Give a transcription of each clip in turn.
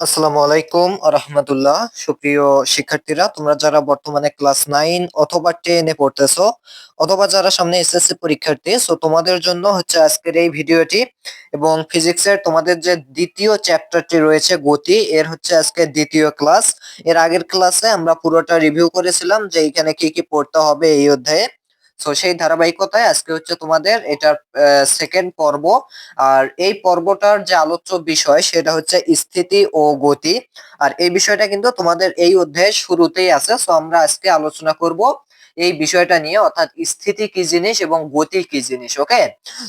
আসসালামু আলাইকুম রহমতুল্লাহ সুপ্রিয় শিক্ষার্থীরা, তোমরা যারা বর্তমানে ক্লাস নাইন অথবা টেনে পড়তেছো, অথবা যারা সামনে এসএসসি পরীক্ষার্থী সো তোমাদের জন্য হচ্ছে আজকের এই ভিডিওটি এবং ফিজিক্সের তোমাদের যে দ্বিতীয় চ্যাপ্টারটি রয়েছে গতি, এর হচ্ছে আজকে দ্বিতীয় ক্লাস এর আগের ক্লাসে আমরা পুরোটা রিভিউ করেছিলাম যে এখানে কি কি পড়তে হবে এই অধ্যায়ে। সো সেই ধারাবাহিকতায় আজকে হচ্ছে তোমাদের এটার সেকেন্ড পর্ব। আর এই পর্বটার যে আলোচ্য বিষয়, সেটা হচ্ছে স্থিতি ও গতি। আর এই বিষয়টা কিন্তু তোমাদের এই অধ্যায়ের শুরুতেই আছে। সো আমরা আজকে আলোচনা করব এই বিষয়টা নিয়ে, অর্থাৎ স্থিতি কি জিনিস এবং গতি কি জিনিস ওকে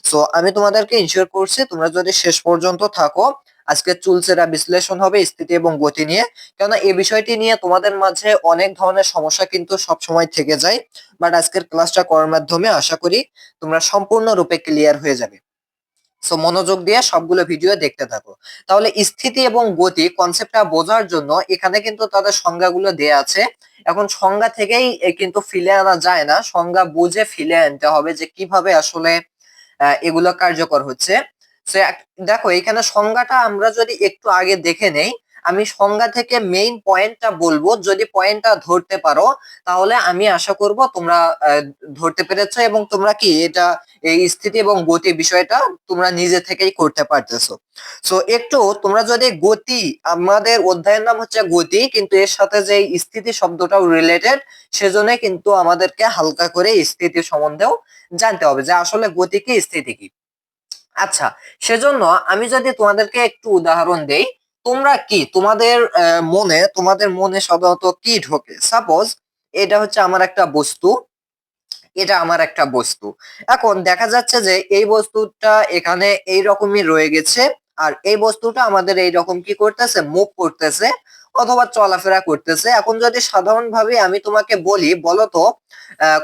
সো আমি তোমাদেরকে ইনশিওর করছি, তোমরা যদি শেষ পর্যন্ত থাকো, আজকে চুলচেরা বিশ্লেষণ হবে স্থিতি এবং গতি নিয়ে। কেননা, এই বিষয়টি নিয়ে তোমাদের মাঝে অনেক ধরনের সমস্যা কিন্তু সব সময় থেকে যায় বাট আজকের ক্লাসটা করার মাধ্যমে আশা করি তোমরা সম্পূর্ণরূপে ক্লিয়ার হয়ে যাবে। সো মনোযোগ দিয়ে সবগুলো ভিডিও দেখতে থাকো। তাহলে স্থিতি এবং গতি কনসেপ্টটা বোঝার জন্য এখানে কিন্তু তাদের সংজ্ঞাগুলো দেয়া আছে। এখন সংজ্ঞা থেকেই কিন্তু ফিলে আনা যায় না। সংজ্ঞা বুঝে ফিলে আনতে হবে যে কীভাবে আসলে এগুলো কার্যকর হচ্ছে। দেখো, এখানে সংজ্ঞাটা আমরা যদি একটু আগে দেখে নেই আমি সংজ্ঞা থেকে মেইন পয়েন্টটা বলব। যদি পয়েন্টটা ধরতে পারো, তাহলে আমি আশা করব তোমরা ধরতে পেরেছ এবং তোমরা কি এটা, এই স্থিতি এবং গতি বিষয়টা তোমরা নিজে থেকেই করতে পারতেছো। সো একটু তোমরা যদি গতি, আমাদের অধ্যায়ের নাম হচ্ছে গতি, কিন্তু এর সাথে যে স্থিতি শব্দটাও রিলেটেড সেজন্য কিন্তু আমাদেরকে হালকা করে স্থিতি সম্বন্ধেও জানতে হবে যে আসলে গতি কি, স্থিতি কি। আচ্ছা সেজন্য আমি যদি তোমাদেরকে একটু উদাহরণ দেই তোমরা কি তোমাদের মনে তোমাদের মনে সাধারণত কি ঢোকে? সাপোজ এটা হচ্ছে আমার একটা বস্তু, এটা আমার একটা বস্তু। এখন দেখা যাচ্ছে যে এই বস্তুটা এখানে এই রকমই রয়ে গেছে, আর এই বস্তুটা আমাদের এই রকম কি করতেছে? মুভ করতেছে। অথবা চলাফেরা করতেছে। এখন যদি সাধারণভাবে আমি তোমাকে বলি বলো তো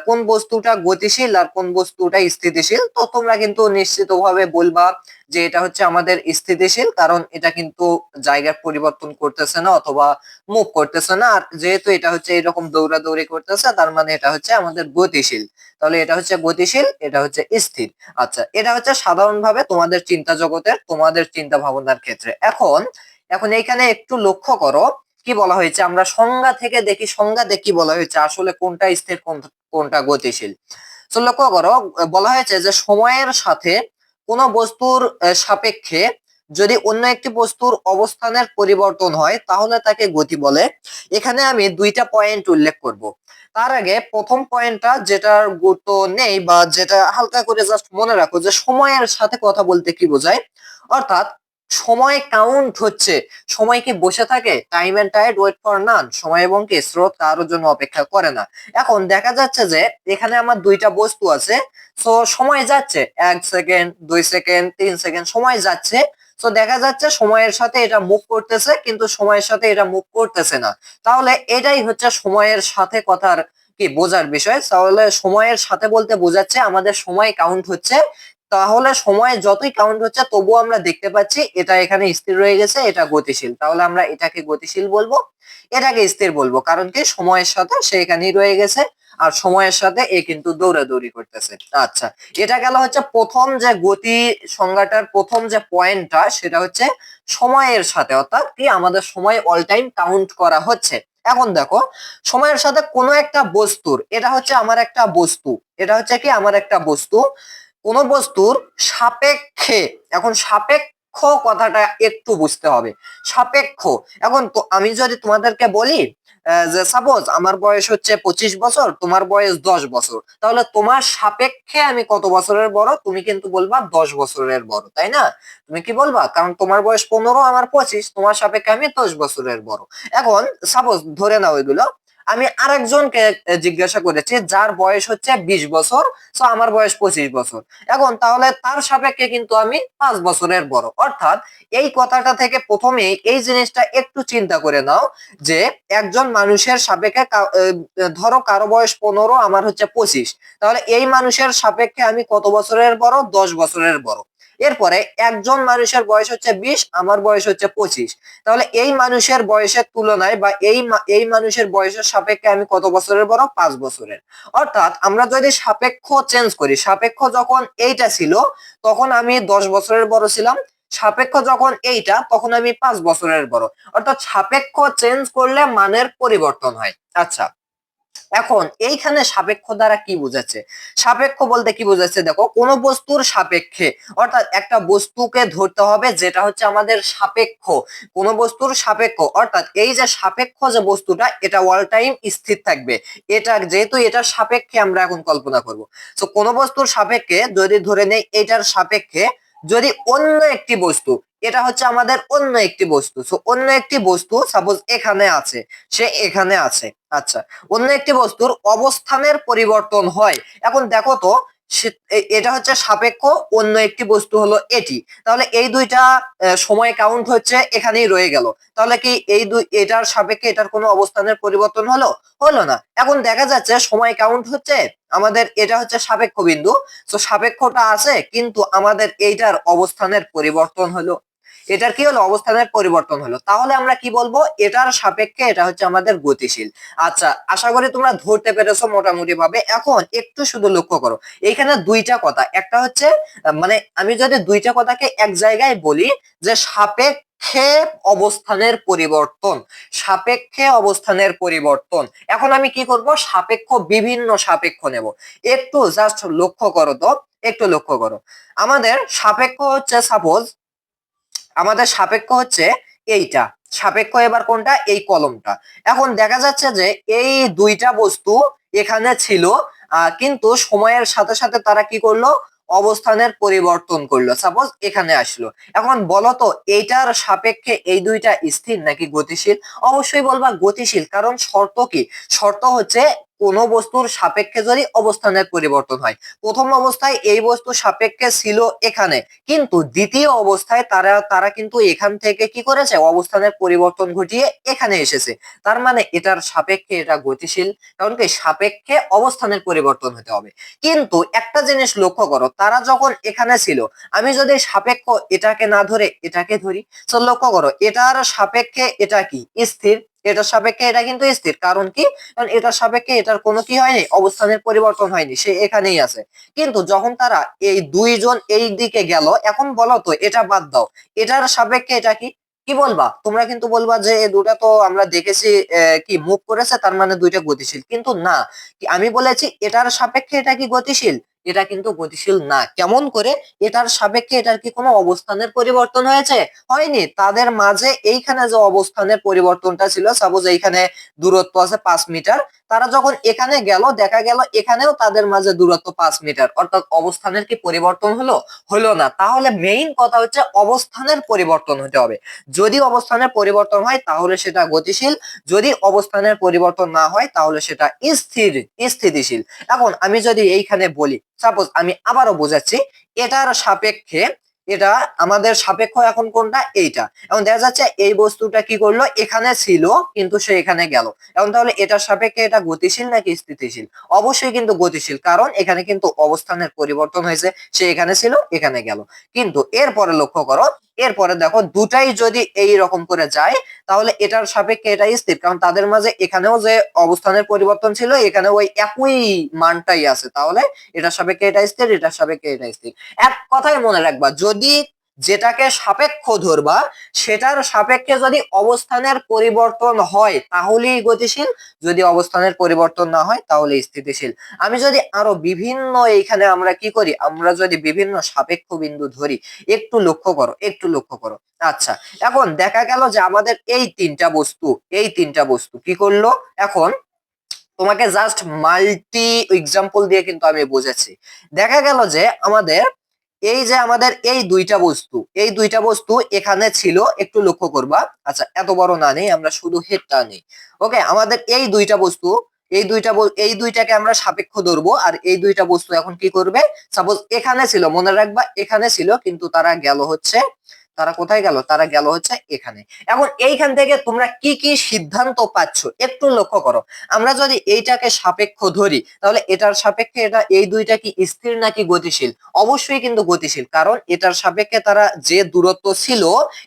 কোন বস্তুটা গতিশীল আর কোন বস্তুটা স্থিতিশীল, তো তোমরা কিন্তু নিশ্চিতভাবে বলবা যে এটা হচ্ছে আমাদের স্থিতিশীল, কারণ এটা কিন্তু জায়গার পরিবর্তন করতেছে না অথবা মুভ করতেছে না। আর যেহেতু এটা হচ্ছে এরকম দৌড়াদৌড়ি করতেছে, তার মানে এটা হচ্ছে আমাদের গতিশীল। তাহলে এটা হচ্ছে গতিশীল, এটা হচ্ছে স্থির। আচ্ছা এটা হচ্ছে সাধারণভাবে তোমাদের চিন্তা জগতের, তোমাদের চিন্তা ভাবনার ক্ষেত্রে। এখন এখন এইখানে একটু লক্ষ্য করো, কি বলা হয়েছে? আমরা সংজ্ঞা থেকে দেখি, সংজ্ঞা দেখি বলা হয়েছে? আসলে কোনটা স্থির কোনটা গতিশীল? তো লক্ষ্য করো, বলা হয়েছে যে সময়ের সাথে কোন বস্তুর সাপেক্ষে যদি অন্য একটি বস্তুর অবস্থানের পরিবর্তন হয়, তাহলে তাকে গতি বলে। এখানে আমি দুইটা পয়েন্ট উল্লেখ করব। তার আগে প্রথম পয়েন্টটা যেটার গুরুত্ব নেই বা যেটা হালকা করে জাস্ট মনে রাখো যে সময়ের সাথে কথা বলতে কি বোঝায়? অর্থাৎ সময় কাউন্ট হচ্ছে। সময় কি বসে থাকে? Time and tide wait for none সময় এবং কি স্রোত কারোর জন্য অপেক্ষা করে না। এখন দেখা যাচ্ছে যে এখানে আমার দুইটা বস্তু আছে। সো সময় যাচ্ছে। এক সেকেন্ড দুই সেকেন্ড তিন সেকেন্ড সময় যাচ্ছে। তো দেখা যাচ্ছে সময়ের সাথে এটা মুভ করতেছে, কিন্তু সময়ের সাথে এটা মুভ করতেছে না। তাহলে এটাই হচ্ছে সময়ের সাথে কথার কি বোঝার বিষয়। তাহলে সময়ের সাথে বলতে বোঝাচ্ছে আমাদের সময় কাউন্ট হচ্ছে। তাহলে সময় যতই কাউন্ট হচ্ছে, তবুও আমরা দেখতে পাচ্ছি এটা এখানে স্থির রয়ে গেছে, এটা গতিশীল। তাহলে আমরা এটাকে গতিশীল বলব, এটাকে স্থির বলব, কারণ কি? সময়ের সাথে সে এখানেই রয়ে গেছে, আর সময়ের সাথে এ কিন্তু দৌড়াদৌড়ি করতেছে। আচ্ছা এটা গেল হচ্ছে প্রথম যে গতি সংজ্ঞাটার প্রথম যে পয়েন্টটা, সেটা হচ্ছে সময়ের সাথে। অর্থাৎ কি? আমাদের সময় অল টাইম কাউন্ট করা হচ্ছে। এখন দেখো, সময়ের সাথে কোনো একটা বস্তুর, এটা হচ্ছে আমার একটা বস্তু, এটা হচ্ছে কি? আমার একটা বস্তু কোন বস্তুর সাপেক্ষে, এখন সাপেক্ষ কথাটা একটু বুঝতে হবে। সাপেক্ষ। এখন তো আমি যদি তোমাদেরকে বলি যে সাপোজ আমার বয়স হচ্ছে পঁচিশ বছর, তোমার বয়স দশ বছর, তাহলে তোমার সাপেক্ষে আমি কত বছরের বড়? তুমি কিন্তু বলবা দশ বছরের বড়, তাই না? তুমি কি বলবা? কারণ তোমার বয়স পনেরো, আমার পঁচিশ, তোমার সাপেক্ষে আমি দশ বছরের বড়। এখন সাপোজ ধরে নাও এগুলো আমি আরেকজনকে জিজ্ঞাসা করেছি, যার বয়স হচ্ছে বিশ বছর তো আমার বয়স পঁচিশ বছর। এখন তাহলে তার সাপেক্ষে কিন্তু আমি পাঁচ বছরের বড়। অর্থাৎ এই কথাটা থেকে প্রথমে এই জিনিসটা একটু চিন্তা করে নাও যে একজন মানুষের সাপেক্ষে ধরো কারও বয়স পনেরো, আমার হচ্ছে পঁচিশ। তাহলে এই মানুষের সাপেক্ষে আমি কত বছরের বড়? দশ বছরের বড়। এরপরে একজন মানুষের বয়স হচ্ছে বিশ, আমার বয়স হচ্ছে পঁচিশ। তাহলে এই মানুষের বয়সের তুলনায় বা এই এই মানুষের বয়সের সাপেক্ষে আমি কত বছরের বড়? পাঁচ বছরের। অর্থাৎ আমরা যদি সাপেক্ষ চেঞ্জ করি, সাপেক্ষ যখন এইটা ছিল, তখন আমি দশ বছরের বড় ছিলাম। সাপেক্ষ যখন এইটা, তখন আমি পাঁচ বছরের বড়। অর্থাৎ সাপেক্ষ চেঞ্জ করলে মানের পরিবর্তন হয়। আচ্ছা এখন এইখানে সাপেক্ষ দ্বারা কি বোঝাচ্ছে? সাপেক্ষ বলতে কি বোঝাচ্ছে? দেখো, কোন বস্তুর সাপেক্ষে, অর্থাৎ একটা বস্তুকে ধরতে হবে যেটা হচ্ছে আমাদের সাপেক্ষ। কোন বস্তুর সাপেক্ষ, অর্থাৎ এই যে সাপেক্ষ যে বস্তুটা, এটা অল টাইম স্থির থাকবে। এটা যেহেতু এটার সাপেক্ষে আমরা এখন কল্পনা করব। তো কোন বস্তুর সাপেক্ষে যদি ধরে নেই, এটার সাপেক্ষে যদি অন্য একটি বস্তু, এটা হচ্ছে আমাদের অন্য একটি বস্তু। সো অন্য একটি বস্তু সাপোজ এখানে আছে, সে এখানে আছে। আচ্ছা অন্য একটি বস্তুর অবস্থানের পরিবর্তন হয়। এখন দেখো তো এটা হচ্ছে সাপেক্ষ, অন্য একটি বস্তু হলো এটি। তাহলে এই দুইটা সময় কাউন্ট হচ্ছে, এখানেই রয়ে গেল। তাহলে কি এই দুই, এটার সাপেক্ষে এটার কোনো অবস্থানের পরিবর্তন হলো? হলো না। এখন দেখা যাচ্ছে সময় কাউন্ট হচ্ছে, আমাদের এটা হচ্ছে সাপেক্ষ বিন্দু। তো সাপেক্ষটা আছে, কিন্তু আমাদের এইটার অবস্থানের পরিবর্তন হলো এটার কি হলো? অবস্থানের পরিবর্তন হলো। তাহলে আমরা কি বলব? এটার সাপেক্ষে এটা হচ্ছে আমাদের গতিশীল। আচ্ছা আশা করি তোমরা ধরতে পেরেছ মোটামুটি ভাবে এখন একটু শুধু লক্ষ্য করো। এখানে দুইটা কথা। একটা হচ্ছে মানে আমি যদি দুইটা কথাকে এক জায়গায় বলি যে সাপেক্ষে অবস্থানের পরিবর্তন। সাপেক্ষে অবস্থানের পরিবর্তন। এখন আমি কি করব? সাপেক্ষ, বিভিন্ন সাপেক্ষ নেব। একটু জাস্ট লক্ষ্য করো তো। একটু লক্ষ্য করো। আমাদের সাপেক্ষ হচ্ছে সাপোজ আমাদের সাপেক্ষ হচ্ছে এইটা। সাপেক্ষ এবার কোনটা? এই কলমটা। এখন দেখা যাচ্ছে যে এই দুইটা বস্তু এখানে ছিল কিন্তু সময়ের সাথে সাথে তারা কি করল? অবস্থানের পরিবর্তন করল। সাপোজ এখানে আসলো। এখন বলো তো, এইটার সাপেক্ষে এই দুইটা স্থির নাকি গতিশীল? অবশ্যই বলবা গতিশীল, কারণ শর্ত কি? শর্ত হচ্ছে কোন বস্তুর সাপেক্ষে যদি অবস্থানের পরিবর্তন হয়। প্রথম অবস্থায় এই বস্তু সাপেক্ষে ছিল এখানে, কিন্তু দ্বিতীয় অবস্থায় তারা তারা কিন্তু এখান থেকে কি করেছে? অবস্থানের পরিবর্তন ঘটিয়ে এখানে এসেছে। তার মানে এটার সাপেক্ষে এটা গতিশীল, কারণ কি? সাপেক্ষে অবস্থানের পরিবর্তন হতে হবে। কিন্তু একটা জিনিস লক্ষ্য করো, তারা যখন এখানে ছিল, আমি যদি সাপেক্ষ এটাকে না ধরে এটাকে ধরি, তো লক্ষ্য করো, এটার সাপেক্ষে এটা কি? স্থির। এটার সাপেক্ষে এটা কিন্তু স্থির। কারণ কি? কারণ এটার সাপেক্ষে এটার কোনো কি হয়নি? অবস্থানের পরিবর্তন হয়নি। সে এখানেই আছে। কিন্তু যখন তারা এই দুইজন এই দিকে গেল, এখন বলো তো, এটা বাদ দাও। এটার সাপেক্ষে এটা কি? কি বলবা? তোমরা কিন্তু বলবা যে এই দুটা তো আমরা দেখেছি কি মুভ করেছে, তার মানে দুইটা গতিশীল। কিন্তু না আমি বলেছি এটার সাপেক্ষে এটা কি গতিশীল? এটা কিন্তু গতিশীল না। কেমন করে? এটার সাপেক্ষে এটার কি কোনো অবস্থানের পরিবর্তন হয়েছে? হয়নি। তাদের মাঝে এইখানে যে অবস্থানের পরিবর্তনটা ছিল সাপোজ এইখানে দূরত্ব আছে পাঁচ মিটার, তারা যখন এখানে গেল, দেখা গেল এখানেও তাদের মাঝে দূরত্ব পাঁচ মিটার। অর্থাৎ অবস্থানের কি পরিবর্তন হলো? হলো না। তাহলে মেইন কথা হচ্ছে অবস্থানের পরিবর্তন হতে হবে। যদি অবস্থানের পরিবর্তন হয়, তাহলে সেটা গতিশীল। যদি অবস্থানের পরিবর্তন না হয়, তাহলে সেটা স্থির, স্থিতিশীল। এখন আমি যদি এইখানে বলি সাপোজ আমি আবারও বোঝাচ্ছি এটার সাপেক্ষে এটা আমাদের সাপেক্ষ এখন কোনটা? এইটা। এখন দেখা যাচ্ছে এই বস্তুটা কি করল? এখানে ছিল, কিন্তু সে এখানে গেল। এখন তাহলে এটার সাপেক্ষে এটা গতিশীল নাকি স্থিতিশীল? অবশ্যই কিন্তু গতিশীল, কারণ এখানে কিন্তু অবস্থানের পরিবর্তন হয়েছে। সে এখানে ছিল, এখানে গেল। কিন্তু এরপরে লক্ষ্য করো, এরপরে দেখো দুটাই যদি এই রকম করে যায়, তাহলে এটার সাপেক্ষে এটা স্থির। কারণ তাদের মাঝে এখানেও যে অবস্থানের পরিবর্তন ছিল এখানে ওই একই মানটাই আছে। তাহলে এটার সাপেক্ষে এটা স্থির, এটার সাপেক্ষে এটা স্থির। এক কথাই মনে রাখবা, যদি যেটাকে সাপেক্ষ ধরবা, সেটার সাপেক্ষে যদি অবস্থানের পরিবর্তন হয়, তাহলেই গতিশীল। যদি অবস্থানের পরিবর্তন না হয়, তাহলে স্থিতিশীল। আমি যদি আরও বিভিন্ন এইখানে আমরা কি করি, আমরা যদি বিভিন্ন সাপেক্ষ বিন্দু ধরি, একটু লক্ষ্য করো, একটু লক্ষ্য করো। আচ্ছা এখন দেখা গেল যে আমাদের এই তিনটা বস্তু, এই তিনটা বস্তু কি করল? এখন তোমাকে জাস্ট মাল্টি এক্সাম্পল দিয়ে কিন্তু আমি বুঝেছি। দেখা গেল যে আমাদের এই যে আমাদের এই দুইটা বস্তু, এই দুইটা বস্তু এখানে ছিল, একটু লক্ষ্য করবা। আচ্ছা এত বড় না নেই, আমরা শুধু হেডটা নেই। ওকে আমাদের এই দুইটা বস্তু, এই দুইটা এই দুইটাকে আমরা সাপেক্ষ ধরবো, আর এই দুইটা বস্তু এখন কি করবে? সাপোজ এখানে ছিল, মনে রাখবা, এখানে ছিল, কিন্তু তারা গেল হচ্ছে তারা কোথায় গেল? তারা গেল হচ্ছে এখানে। এখন এইখান থেকে তোমরা কি কি সিদ্ধান্ত পাচ্ছ একটু লক্ষ্য করো। আমরা যদি এইটাকে সাপেক্ষ ধরি, তাহলে এটার সাপেক্ষে এটা, এই দুইটা কি স্থির নাকি গতিশীল? অবশ্যই কিন্তু গতিশীল, কারণ এটার সাপেক্ষে তারা যে দূরত্ব ছিল,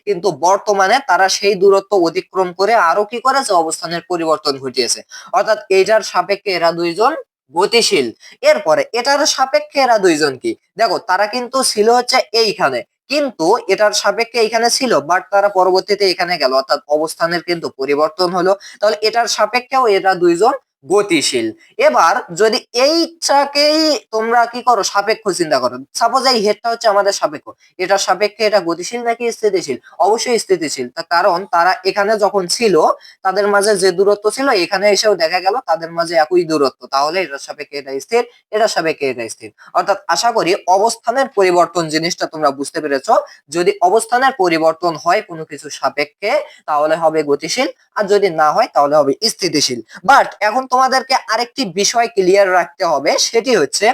কিন্তু বর্তমানে তারা সেই দূরত্ব অতিক্রম করে আরও কি করেছে? অবস্থানের পরিবর্তন ঘটিয়েছে। অর্থাৎ এইটার সাপেক্ষে এরা দুইজন গতিশীল। এরপরে এটার সাপেক্ষে এরা দুইজন কি? দেখো, তারা কিন্তু ছিল হচ্ছে এইখানে। কিন্তু এটার সাপেক্ষে এখানে ছিল বাট তারা পরবর্তীতে এখানে গেল, অর্থাৎ অবস্থানের কিন্তু পরিবর্তন হলো। তাহলে এটার সাপেক্ষেও এরা দুইজন গতিশীল। এবার যদি এইটাকেই তোমরা কি করো, সাপেক্ষ চিন্তা করো। সাপোজ এই হেডটা হচ্ছে আমাদের সাপেক্ষ। এটার সাপেক্ষে এটা গতিশীল নাকি স্থিতিশীল? অবশ্যই স্থিতিশীল। তার কারণ তারা এখানে যখন ছিল, তাদের মাঝে যে দূরত্ব ছিল, এখানে এসেও দেখা গেল তাদের মাঝে একই দূরত্ব। তাহলে এটার সাপেক্ষে এটা স্থির এটার সাপেক্ষে এটা স্থির। অর্থাৎ আশা করি অবস্থানের পরিবর্তন জিনিসটা তোমরা বুঝতে পেরেছ। যদি অবস্থানের পরিবর্তন হয় কোনো কিছু সাপেক্ষে, তাহলে হবে গতিশীল। আর যদি না হয়, তাহলে হবে স্থিতিশীল। বাট এখন তোমাদেরকে আরেকটি বিষয় ক্লিয়ার রাখতে হবে, সেটি হচ্ছে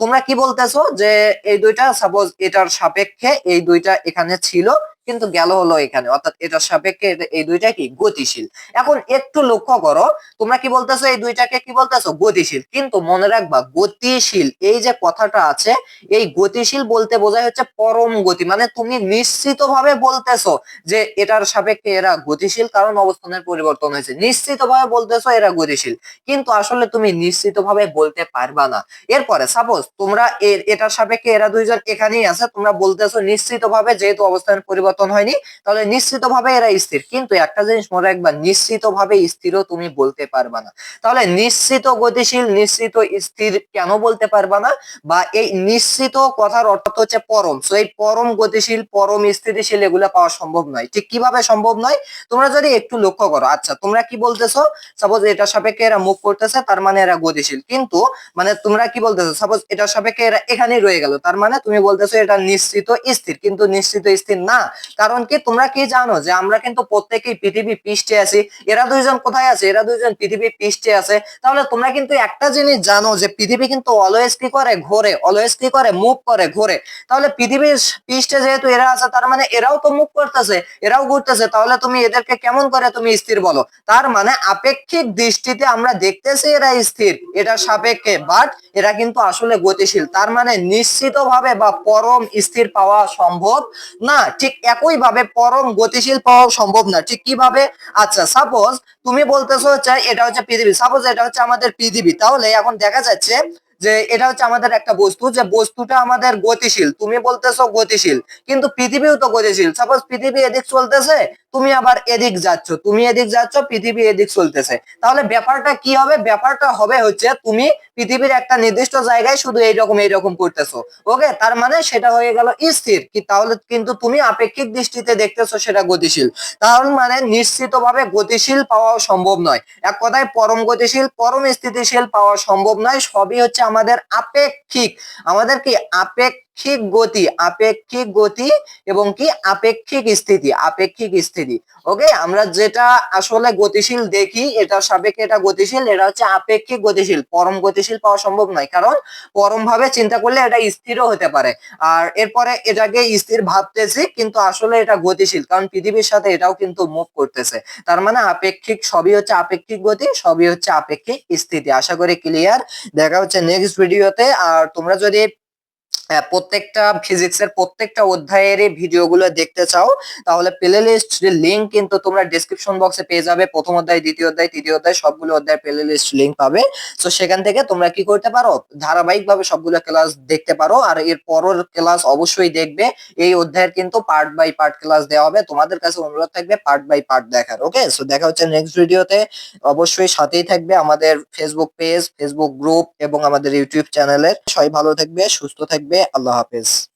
তোমরা কি বলতেছো যে এই দুইটা সাপোজ এটার সাপেক্ষে এই দুইটা এখানে ছিল কিন্তু গেল হলো এখানে। অর্থাৎ এটার সাপেক্ষে এই দুইটা কি? গতিশীল। এখন একটু লক্ষ্য করো, তোমরা কি বলতেছো, এই দুইটাকে কি বলতেছো? গতিশীল। কিন্তু মনে রাখবা, গতিশীল, এই যে কথাটা আছে, এই গতিশীল বলতে বোঝায় হচ্ছে পরম গতি। মানে তুমি নিশ্চিত ভাবে বলতেছো যে এটার সাপেক্ষে এরা গতিশীল, কারণ অবস্থানের পরিবর্তন হয়েছে। নিশ্চিত ভাবে বলতেছো এরা গতিশীল। কিন্তু আসলে তুমি নিশ্চিত ভাবে বলতে পারবা না। এরপরে সাপোজ তোমরা এটার সাপেক্ষে এরা দুইজন এখানেই আছে, তোমরা বলতেছো নিশ্চিত ভাবে যেহেতু অবস্থানের পরিবর্তন হয়নি, তাহলে নিশ্চিত ভাবে এরা স্থির। কিন্তু একটা জিনিস মনে রাখবা নিশ্চিত ভাবে স্থিরও তুমি বলতে পারবা না। তাহলে নিশ্চিত গতিশীল, নিশ্চিত স্থির কেন বলতে পারবা না? বা এই নিশ্চিত কথার অর্থ হচ্ছে পরম। সো এই পরম গতিশীল, পরম স্থিতিশীল এগুলো পাওয়া সম্ভব নয়। ঠিক কীভাবে সম্ভব নয়? তোমরা যদি একটু লক্ষ্য করো আচ্ছা তোমরা কি বলতেছো? সাপোজ এটা সাপেক্ষে এরা মুভ করতেছে, তার মানে এরা গতিশীল। কিন্তু মানে তোমরা কি বলতেছো? সাপোজ এটা সাপেক্ষে এরা এখানেই রয়ে গেল, তার মানে তুমি বলতেছো এটা নিশ্চিত স্থির। কিন্তু নিশ্চিত স্থির না কারণ কি তোমরা কি জানো যে আমরা কিন্তু প্রত্যেকেই পৃথিবী পৃষ্ঠে আছি? এরা দুইজন কোথায় আছে? এরা দুইজন পৃথিবী পৃষ্ঠে আছে। তাহলে তোমরা কিন্তু একটা জিনিস জানো যে পৃথিবী কিন্তু অলওয়েজ কি করে? ঘোরে। অলওয়েজ কি করে? মুভ করে, ঘোরে। তাহলে পৃথিবীর পৃষ্ঠে যেহেতু এরা আছে, তার মানে এরাও তো মুভ করতেছে, এরাও ঘুরতেছে। তাহলে তুমি এদেরকে কেমন করে তুমি স্থির বলো? তার মানে আপেক্ষিক দৃষ্টিতে আমরা দেখতেছি এরা স্থির। এটা সাপেক্ষে। বাট এরা কিন্তু আসলে গতিশীল। তার মানে নিশ্চিতভাবে বা পরম স্থির পাওয়া সম্ভব না। ঠিক একই ভাবে পরম গতিশীল পাওয়া সম্ভব না। ঠিক কীভাবে? আচ্ছা সাপোজ তুমি বলতেছো হচ্ছে এটা হচ্ছে পৃথিবী। সাপোজ এটা হচ্ছে আমাদের পৃথিবী। তাহলে এখন দেখা যাচ্ছে যে এটা হচ্ছে আমাদের একটা বস্তু। যে বস্তুটা আমাদের গতিশীল। তুমি বলতেছো গতিশীল। কিন্তু পৃথিবীও তো গতিশীল। সাপোজ পৃথিবী এদিক চলতেছে, তুমি আবার এদিক যাচ্ছ। তুমি এদিক যাচ্ছ, পৃথিবী এদিক চলতেছে। তাহলে ব্যাপারটা কি হবে? ব্যাপারটা হবে হচ্ছে তুমি পৃথিবীর একটা নির্দিষ্ট জায়গায় শুধু এইরকম এইরকম করতেছো। ওকে? তার মানে সেটা হয়ে গেল স্থির। কি তাহলে কিন্তু তুমি আপেক্ষিক দৃষ্টিতে দেখতেছো সেটা গতিশীল। তাহলে মানে নিশ্চিতভাবে গতিশীল পাওয়া সম্ভব নয়। এক কথায় পরম গতিশীল, পরম স্থিতিশীল পাওয়া সম্ভব নয়। সবই হচ্ছে আমাদের আপেক্ষিক। আমাদের কি? আপেক্ষিক গতি, আপেক্ষিক গতি এবং কি আপেক্ষিক স্থিতি আপেক্ষিক স্থিতি। ওকে আমরা যেটা আসলে গতিশীল দেখি, এটা সাপেক্ষে এটা গতিশীল, এটা হচ্ছে আপেক্ষিক গতিশীল। পরম গতিশীল পাওয়া সম্ভব নয়, কারণ পরম ভাবে চিন্তা করলে এটা স্থিরও হতে পারে। আর এরপরে এটাকে স্থির ভাবতেছি, কিন্তু আসলে এটা গতিশীল, কারণ পৃথিবীর সাথে এটাও কিন্তু মুভ করতেছে। তার মানে আপেক্ষিক, সবই হচ্ছে আপেক্ষিক গতি, সবই হচ্ছে আপেক্ষিক স্থিতি। আশা করি ক্লিয়ার দেখা হচ্ছে নেক্সট ভিডিওতে আর তোমরা যদি প্রত্যেকটা ফিজিক্সের প্রত্যেকটা অধ্যায়ের ভিডিওগুলো দেখতে চাও, তাহলে প্লে লিস্ট লিঙ্ক কিন্তু তোমরা ডিসক্রিপশন বক্সে পেয়ে যাবে। প্রথম অধ্যায়, দ্বিতীয় অধ্যায়, তৃতীয় অধ্যায়, সবগুলো অধ্যায় প্লে লিস্ট লিঙ্ক পাবে। তো সেখান থেকে তোমরা কি করতে পারো? ধারাবাহিক ভাবে সবগুলো ক্লাস দেখতে পারো, আর এর পরের ক্লাস অবশ্যই দেখবে। এই অধ্যায়ের কিন্তু পার্ট বাই পার্ট ক্লাস দেওয়া হবে। তোমাদের কাছে অনুরোধ থাকবে পার্ট বাই পার্ট দেখার ওকে সো দেখা হচ্ছে নেক্সট ভিডিওতে অবশ্যই সাথেই থাকবে আমাদের ফেসবুক পেজ ফেসবুক গ্রুপ এবং আমাদের ইউটিউব চ্যানেলের সবাই ভালো থাকবে, সুস্থ থাকবে। আল্লাহ হাফেজ।